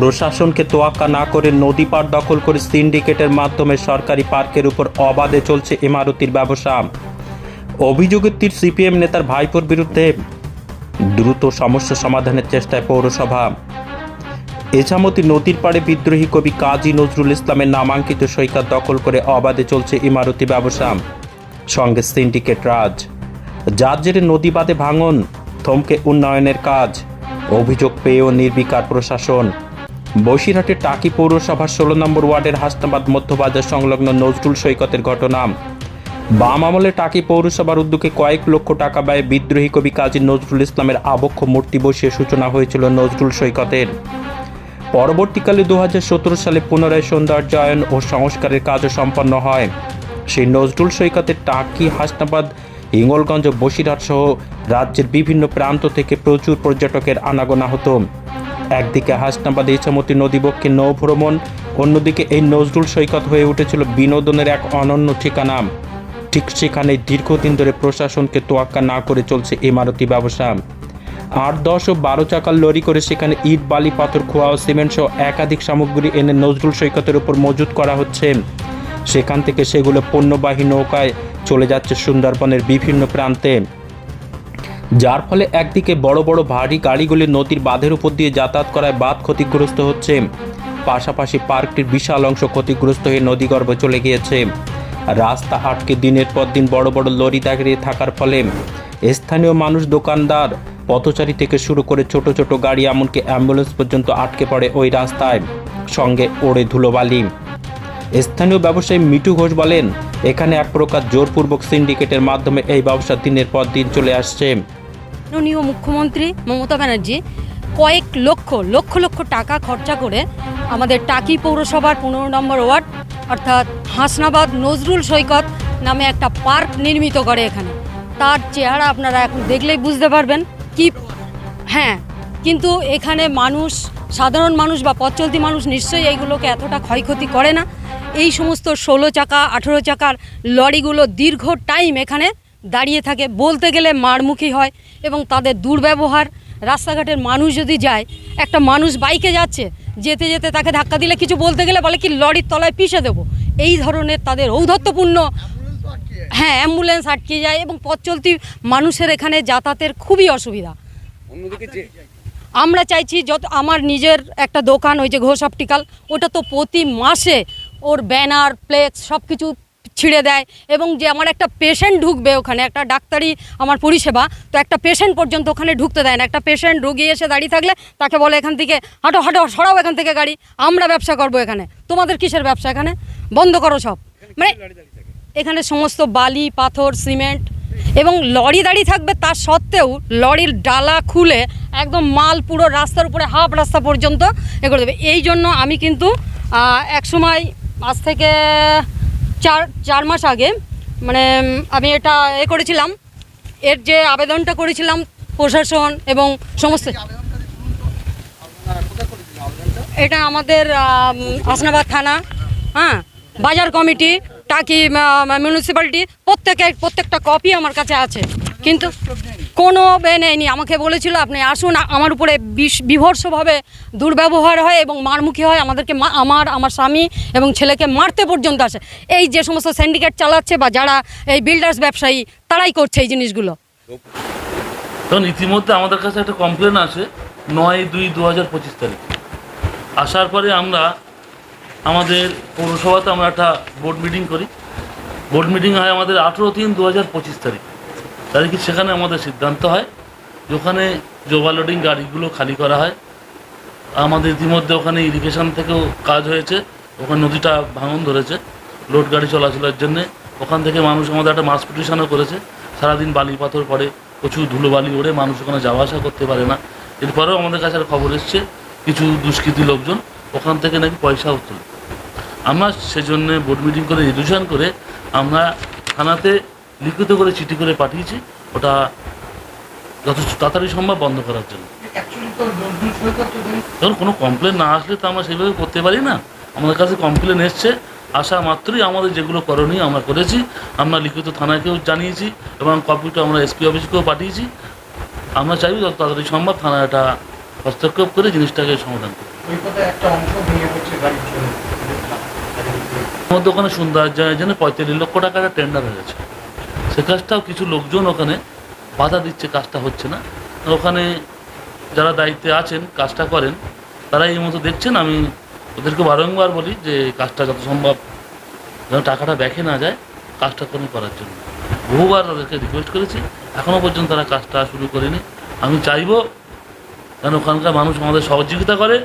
প্রশাসনকে তোয়াক্কা না করে নদী পার দখল করে সিন্ডিকেটের মাধ্যমে সরকারি পার্কের উপর অবাধে চলছে ইমারতির ব্যবসা। অভিযোগের তীর সিপিএম নেতার ভাইপোর বিরুদ্ধে দ্রুত সমস্যা সমাধানের চেষ্টায় পৌরসভা। এছামতি নদীর পাড়ে বিদ্রোহী কবি কাজী নজরুল ইসলামের নামাঙ্কিত সৈকত দখল করে অবাধে চলছে ইমারতি ব্যবসা। সঙ্গে সিন্ডিকেট রাজ। যার জেরে নদী বাঁধে ভাঙন, থমকে উন্নয়নের কাজ। অভিযোগ পেয়েও নির্বিকার প্রশাসন। বসিরহাটের টাকি পৌরসভার ষোলো নম্বর ওয়ার্ডের হাসনাবাদ মধ্যবাজার সংলগ্ন নজরুল সৈকতের ঘটনা। বাম আমলে টাকি পৌরসভার উদ্যোগে কয়েক লক্ষ টাকা ব্যয়ে বিদ্রোহী কবি কাজী নজরুল ইসলামের আবক্ষ মূর্তি বসিয়ে সূচনা হয়েছিল নজরুল সৈকতের। পরবর্তীকালে দু হাজার সতেরো সালে পুনরায় সৌন্দর্যায়ন ও সংস্কারের কাজও সম্পন্ন হয়। সেই নজরুল সৈকতের টাকি, হাসনাবাদ, হিঙ্গলগঞ্জ বসিরহাট সহ রাজ্যের বিভিন্ন প্রান্ত থেকে প্রচুর পর্যটকের আনাগোনা হতো। একদিকে হাসনাবাদ ইছামতি নদীবক্ষে নৌভ্রমণ, অন্যদিকে এই নজরুল সৈকত হয়ে উঠেছিল বিনোদনের এক অনন্য ঠিকানা। ঠিক সেখানে দীর্ঘদিন ধরে প্রশাসনকে তোয়াক্কা না করে চলছে ইমারতি ব্যবসা। আট, দশ ও বারো চাকার লরি করে সেখানে ইট, বালি, পাথর খোয়া ও সিমেন্ট সহ একাধিক সামগ্রী এনে নজরুল সৈকতের উপর মজুত করা হচ্ছে। সেখান থেকে সেগুলো পণ্যবাহী নৌকায় চলে যাচ্ছে সুন্দরবনের বিভিন্ন প্রান্তে। যার ফলে একদিকে বড় বড় ভারী গাড়িগুলি নদীর বাঁধের উপর দিয়ে যাতায়াত করায় বাঁধ ক্ষতিগ্রস্ত হচ্ছে। পাশাপাশি পার্কটির বিশাল অংশ ক্ষতিগ্রস্ত হয়ে নদীগর্ভে চলে গিয়েছে। রাস্তা আটকে দিনের পর দিন বড় বড় লরি দাঁড়িয়ে থাকার ফলে স্থানীয় মানুষ দোকানদার, পথচারী থেকে শুরু করে ছোট ছোট গাড়ি এমনকি অ্যাম্বুলেন্স পর্যন্ত আটকে পড়ে ওই রাস্তায়। সঙ্গে ওড়ে ধুলোবালি। স্থানীয় ব্যবসায়ী মিটু ঘোষ বলেন, এখানে এক প্রকার জোরপূর্বক সিন্ডিকেটের মাধ্যমে এই ব্যবসা দিনের পর দিন চলে আসছে। মাননীয় মুখ্যমন্ত্রী মমতা ব্যানার্জি কয়েক লক্ষ লক্ষ লক্ষ টাকা খরচা করে আমাদের টাকি পৌরসভার পনেরো নম্বর ওয়ার্ড, অর্থাৎ হাসনাবাদ নজরুল সৈকত নামে একটা পার্ক নির্মিত করে এখানে। তার চেহারা আপনারা এখন দেখলেই বুঝতে পারবেন কি হ্যাঁ কিন্তু এখানে মানুষ, সাধারণ মানুষ বা পথচলতি মানুষ নিশ্চয়ই এইগুলোকে এতটা ক্ষয়ক্ষতি করে না। এই সমস্ত ষোলো চাকা, আঠেরো চাকার লরিগুলো দীর্ঘ টাইম এখানে দাঁড়িয়ে থাকে। বলতে গেলে মারমুখী হয় এবং তাদের দুর্ব্যবহার। রাস্তাঘাটের মানুষ যদি যায় একটা মানুষ বাইকে যাচ্ছে যেতে যেতে তাকে ধাক্কা দিলে কিছু বলতে গেলে বলে কি লরির তলায় পিষে দেবো। এই ধরনের তাদের ঔদ্ধত্যপূর্ণ হ্যাঁ অ্যাম্বুলেন্স আটকে যায় এবং পথ চলতি মানুষের এখানে যাতায়াতের খুবই অসুবিধা। আমরা চাইছি যত আমার নিজের একটা দোকান ওই যে ঘোষ অপটিক্যাল ওটা তো প্রতি মাসে ওর ব্যানার প্লেক্স সব কিছু ছিঁড়ে দেয় এবং যে আমার একটা পেশেন্ট ঢুকবে ওখানে একটা ডাক্তারি আমার পরিষেবা তো একটা পেশেন্ট পর্যন্ত ওখানে ঢুকতে দেয় না। একটা পেশেন্ট রুগী এসে দাঁড়িয়ে থাকলে তাকে বলে এখান থেকে হাঁটো হাঁটো সরাও এখান থেকে গাড়ি আমরা ব্যবসা করব এখানে। তোমাদের কিসের ব্যবসা এখানে? বন্ধ করো সব। মানে এখানে সমস্ত বালি পাথর সিমেন্ট এবং লরি দাঁড়িয়ে থাকবে। তার সত্ত্বেও লরির ডালা খুলে একদম মাল পুরো রাস্তার উপরে হাফ রাস্তা পর্যন্ত এ করে দেবে। এই জন্য আমি কিন্তু আহ, এক সময় আজ থেকে চার চার মাস আগে মানে আমি এটা এ করেছিলাম। এর যে আবেদনটা করেছিলাম প্রশাসন এবং সমস্ত এটা আমাদের আসনাবাদ থানা হ্যাঁ বাজার কমিটি টাকি মিউনিসিপ্যালিটি প্রত্যেকে প্রত্যেকটা কপি আমার কাছে আছে। কিন্তু কোনো বে নেয়নি। আমাকে বলেছিল, আপনি আসুন, আমার উপরে বিভৎসভাবে দুর্ব্যবহার হয় এবং মারমুখী হয়, আমাদেরকে আমার আমার স্বামী এবং ছেলেকে মারতে পর্যন্ত আসে। এই যে সমস্ত সিন্ডিকেট চালাচ্ছে বা যারা এই বিল্ডার্স ব্যবসায়ী, তারাই করছে এই জিনিসগুলো। তখন ইতিমধ্যে আমাদের কাছে একটা কমপ্লেন আসে, নয় দুই দু হাজার পঁচিশ তারিখ। আসার পরে আমরা, আমাদের পৌরসভাতে আমরা একটা বোর্ড মিটিং করি। বোর্ড মিটিং হয় আমাদের আঠেরো তিন দু হাজার পঁচিশ তারিখ। তারিখে সেখানে আমাদের সিদ্ধান্ত হয়? যে ওখানে যে ওভারলোডিং গাড়িগুলো খালি করা হয়। আমাদের ইতিমধ্যে ওখানে ইরিগেশন থেকেও কাজ হয়েছে। ওখানে নদীটা ভাঙন ধরেছে। লোড গাড়ি চলাচলের জন্যে। ওখান থেকে মানুষ আমাদের একটা মাস পিটিশনও করেছে। সারাদিন বালি পাথর পড়ে, প্রচুর ধুলো বালি ওড়ে, মানুষ ওখানে যাওয়া আসা করতে পারে না। এরপরেও আমাদের কাছে খবর এসছে, কিছু দুষ্কৃতী লোকজন ওখান থেকে নাকি পয়সাও তোলে আমরা সেজন্য বোর্ড মিটিং করে রিডিউশন করে আমরা থানাতে লিখিত করে চিঠি করে পাঠিয়েছি ওটা যথেষ্ট তাড়াতাড়ি সম্ভব বন্ধ করার জন্য। ধরুন কোনো কমপ্লেন না আসলে তো আমরা সেইভাবে করতে পারি না। আমাদের কাছে কমপ্লেন এসছে আসা মাত্রই আমাদের যেগুলো করণীয় আমরা করেছি আমরা লিখিত থানাকেও জানিয়েছি এবং কপিটা আমরা এসপি অফিসকেও পাঠিয়েছি। আমরা চাইব যত তাড়াতাড়ি সম্ভব থানা এটা হস্তক্ষেপ করে জিনিসটাকে সমাধান করি আমাদের ওখানে সৌন্দর্যের জন্য পঁয়তাল্লিশ লক্ষ টাকার টেন্ডার হয়ে গেছে। সে কাজটাও কিছু লোকজন ওখানে বাধা দিচ্ছে, কাজটা হচ্ছে না। ওখানে যারা দায়িত্বে আছেন, কাজটা করেন তারা এই মতো দেখছেন। আমি ওদেরকে বারংবার বলি যে কাজটা যত সম্ভব যেন টাকাটা ব্যাকে না যায়, কাজটা করে করার জন্য। বহুবার তাদেরকে রিকোয়েস্ট করেছি এখনও পর্যন্ত তারা কাজটা শুরু করেনি। আমি চাইব যেন ওখানকার মানুষ আমাদের সহযোগিতা করে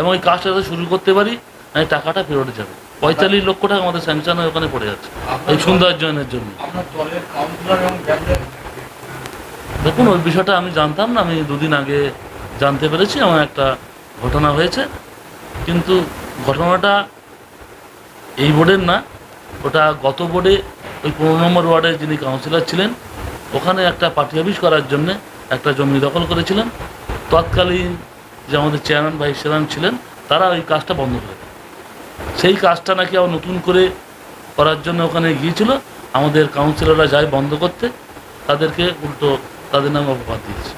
এবং এই কাজটা শুরু করতে পারি আমি টাকাটা ফেরত যাবে। পঁয়তাল্লিশ লক্ষ টাকা আমাদের স্যাংশন হয়ে ওখানে পড়ে যাচ্ছে এই সৌন্দর্যায়নের জন্য। দেখুন ওই বিষয়টা আমি জানতাম না আমি দুদিন আগে জানতে পেরেছি আমার একটা ঘটনা হয়েছে। কিন্তু ঘটনাটা এই বোর্ডের না ওটা গত বোর্ডে ওই পনেরো নম্বর ওয়ার্ডের যিনি কাউন্সিলর ছিলেন ওখানে একটা পার্টি অফিস করার জন্য একটা জমি দখল করেছিলেন। তৎকালীন যে আমাদের চেয়ারম্যান ভাইস চেয়ারম্যান ছিলেন তারা ওই কাজটা বন্ধ করে। সেই কাজটা নাকি আবার নতুন করে করার জন্য ওখানে গিয়েছিল। আমাদের কাউন্সিলররা যায় বন্ধ করতে, তাদেরকে উল্টো তাদের নামে অপবাদ দিয়েছে।